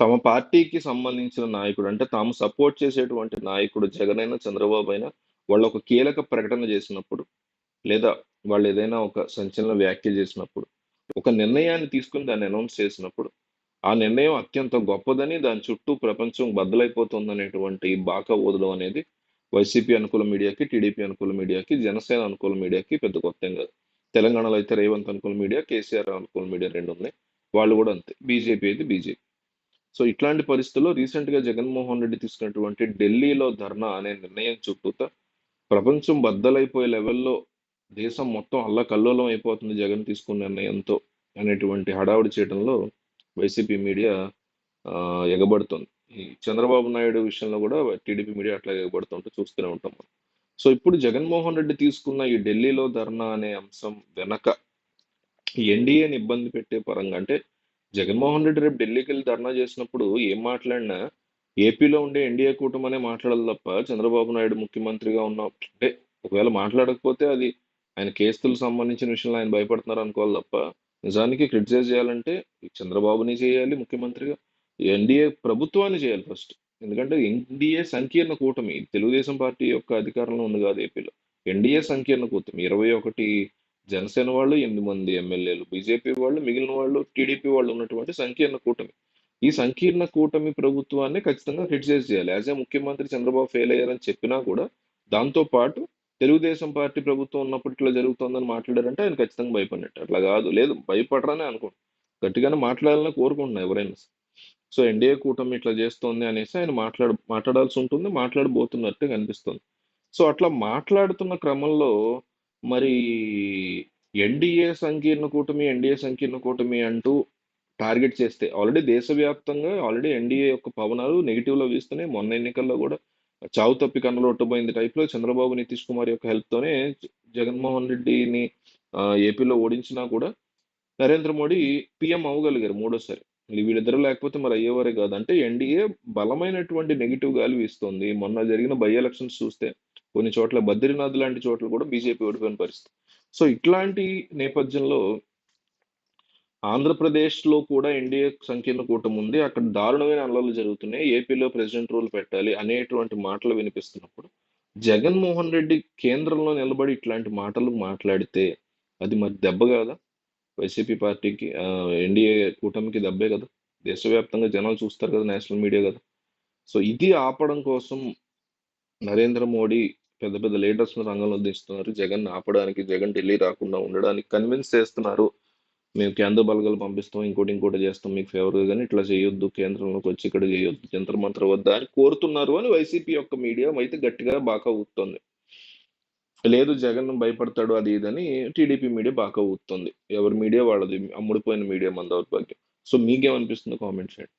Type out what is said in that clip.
తమ పార్టీకి సంబంధించిన నాయకుడు అంటే తాము సపోర్ట్ చేసేటువంటి నాయకుడు జగన్ అయినా చంద్రబాబు అయినా వాళ్ళు ఒక కీలక ప్రకటన చేసినప్పుడు లేదా వాళ్ళు ఏదైనా ఒక సంచలన వ్యాఖ్య చేసినప్పుడు ఒక నిర్ణయాన్ని తీసుకుని దాన్ని అనౌన్స్ చేసినప్పుడు ఆ నిర్ణయం అత్యంత గొప్పదని దాని చుట్టూ ప్రపంచం బద్దలైపోతుందనేటువంటి బాకా ఓదులు అనేది వైసీపీ అనుకూల మీడియాకి టీడీపీ అనుకూల మీడియాకి జనసేన అనుకూల మీడియాకి పెద్ద కొత్త కాదు. తెలంగాణలో అయితే రేవంత్ అనుకూల మీడియా కేసీఆర్ అనుకూల మీడియా రెండు ఉన్నాయి. వాళ్ళు కూడా అంతే. బీజేపీ అయితే బీజేపీ. సో ఇట్లాంటి పరిస్థితుల్లో రీసెంట్గా జగన్మోహన్ రెడ్డి తీసుకున్నటువంటి ఢిల్లీలో ధర్నా అనే నిర్ణయం చుట్టూత ప్రపంచం బద్దలైపోయే లెవెల్లో దేశం మొత్తం అల్లకల్లోలం అయిపోతుంది జగన్ తీసుకున్న నిర్ణయంతో అనేటువంటి హడావుడి చేయడంలో వైసీపీ మీడియా ఎగబడుతుంది. ఈ చంద్రబాబు నాయుడు విషయంలో కూడా టీడీపీ మీడియా అట్లా ఎగబడుతుంటే చూస్తూనే ఉంటాం మనం. సో ఇప్పుడు జగన్మోహన్ రెడ్డి తీసుకున్న ఈ ఢిల్లీలో ధర్నా అనే అంశం వెనక ఎన్డీఏని ఇబ్బంది పెట్టే పరంగా అంటే జగన్మోహన్ రెడ్డి రేపు ఢిల్లీకి వెళ్ళి ధర్నా చేసినప్పుడు ఏం మాట్లాడినా ఏపీలో ఉండే ఎన్డీఏ కూటమనే మాట్లాడాలి తప్ప చంద్రబాబు నాయుడు ముఖ్యమంత్రిగా ఉన్న అంటే ఒకవేళ మాట్లాడకపోతే అది ఆయన కేసులకు సంబంధించిన విషయంలో ఆయన భయపడుతున్నారు అనుకోవాలి తప్ప నిజానికి క్రిటిసైజ్ చేయాలంటే చంద్రబాబుని చేయాలి ముఖ్యమంత్రిగా. ఎన్డీఏ ప్రభుత్వాన్ని చేయాలి ఫస్ట్. ఎందుకంటే ఎన్డీఏ సంకీర్ణ కూటమి తెలుగుదేశం పార్టీ యొక్క అధికారంలో ఉంది కాదు ఏపీలో. ఎన్డీఏ సంకీర్ణ కూటమి ఇరవై ఒకటి జనసేన వాళ్ళు ఎనిమిది మంది ఎమ్మెల్యేలు బీజేపీ వాళ్ళు మిగిలిన వాళ్ళు టీడీపీ వాళ్ళు ఉన్నటువంటి సంకీర్ణ కూటమి. ఈ సంకీర్ణ కూటమి ప్రభుత్వాన్ని ఖచ్చితంగా క్రిటిసైజ్ చేయాలి. యాజ్ ఏ ముఖ్యమంత్రి చంద్రబాబు ఫెయిల్ అయ్యారని చెప్పినా కూడా దాంతో పాటు తెలుగుదేశం పార్టీ ప్రభుత్వం ఉన్నప్పుడు ఇట్లా జరుగుతోందని మాట్లాడారంటే ఆయన ఖచ్చితంగా భయపడినట్టు. అట్లా కాదు. లేదు భయపడరని అనుకోండి గట్టిగానే మాట్లాడాలని కోరుకుంటున్నా ఎవరైనా సో ఎన్డీఏ కూటమి ఇట్లా చేస్తోంది అనేసి ఆయన మాట్లాడ మాట్లాడాల్సి ఉంటుంది మాట్లాడబోతున్నట్టు కనిపిస్తుంది. సో అట్లా మాట్లాడుతున్న క్రమంలో మరి ఎన్డీఏ సంకీర్ణ కూటమి ఎన్డీఏ సంకీర్ణ కూటమి అంటూ టార్గెట్ చేస్తే ఆల్రెడీ దేశవ్యాప్తంగా ఆల్రెడీ ఎన్డీఏ యొక్క పవనాలు నెగిటివ్లో వీస్తున్నాయి మొన్న ఎన్నికల్లో కూడా చావు తప్పి కన్నులొట్టబోయింది టైప్లో చంద్రబాబు నితీష్ కుమార్ యొక్క హెల్ప్తోనే జగన్మోహన్ రెడ్డిని ఏపీలో ఓడించినా కూడా నరేంద్ర మోడీ పీఎం అవ్వగలిగారు మూడోసారి. వీళ్ళిద్దరూ లేకపోతే మరి అయ్యేవారే కాదు. అంటే ఎన్డీఏ బలమైనటువంటి నెగిటివ్ గాలి వీస్తుంది. మొన్న జరిగిన బై ఎలక్షన్స్ చూస్తే కొన్ని చోట్ల బద్రీనాథ్ లాంటి చోట్ల కూడా బీజేపీ ఓడిపోయిన పరిస్థితి. సో ఇట్లాంటి నేపథ్యంలో ఆంధ్రప్రదేశ్లో కూడా ఎన్డీఏ సంకీర్ణ కూటమి ఉంది. అక్కడ దారుణమైన అల్లర్లు జరుగుతున్నాయి. ఏపీలో ప్రెసిడెంట్ రూల్ పెట్టాలి అనేటువంటి మాటలు వినిపిస్తున్నప్పుడు జగన్మోహన్ రెడ్డి కేంద్రంలో నిలబడి ఇట్లాంటి మాటలు మాట్లాడితే అది మరి దెబ్బ కాదా? వైసీపీ పార్టీకి ఎన్డీఏ కూటమికి దెబ్బే కదా? దేశవ్యాప్తంగా జనాలు చూస్తారు కదా నేషనల్ మీడియా కదా? సో ఇది ఆపడం కోసం నరేంద్ర మోడీ పెద్ద పెద్ద లీడర్స్ రంగంలో దిస్తున్నారు జగన్ ఆపడానికి జగన్ ఢిల్లీ రాకుండా ఉండడానికి కన్విన్స్ చేస్తున్నారు. మేము కేంద్ర బలగాలు పంపిస్తాం ఇంకోటి ఇంకోటి చేస్తాం మీకు ఫేవర్ కానీ ఇట్లా చేయొద్దు కేంద్రంలోకి వచ్చి ఇక్కడ చేయొద్దు జంత్ర మంత్ర వద్ద అని కోరుతున్నారు అని వైసీపీ యొక్క మీడియా అయితే గట్టిగా బాగా ఊపుతుంది. లేదు జగన్ భయపడతాడు అది ఇదని టీడీపీ మీడియా బాగా ఊపుతుంది. ఎవరి మీడియా వాళ్ళది అమ్ముడిపోయిన మీడియా మన దౌర్భాగ్యం. సో మీకేమనిపిస్తుందో కామెంట్ చేయండి.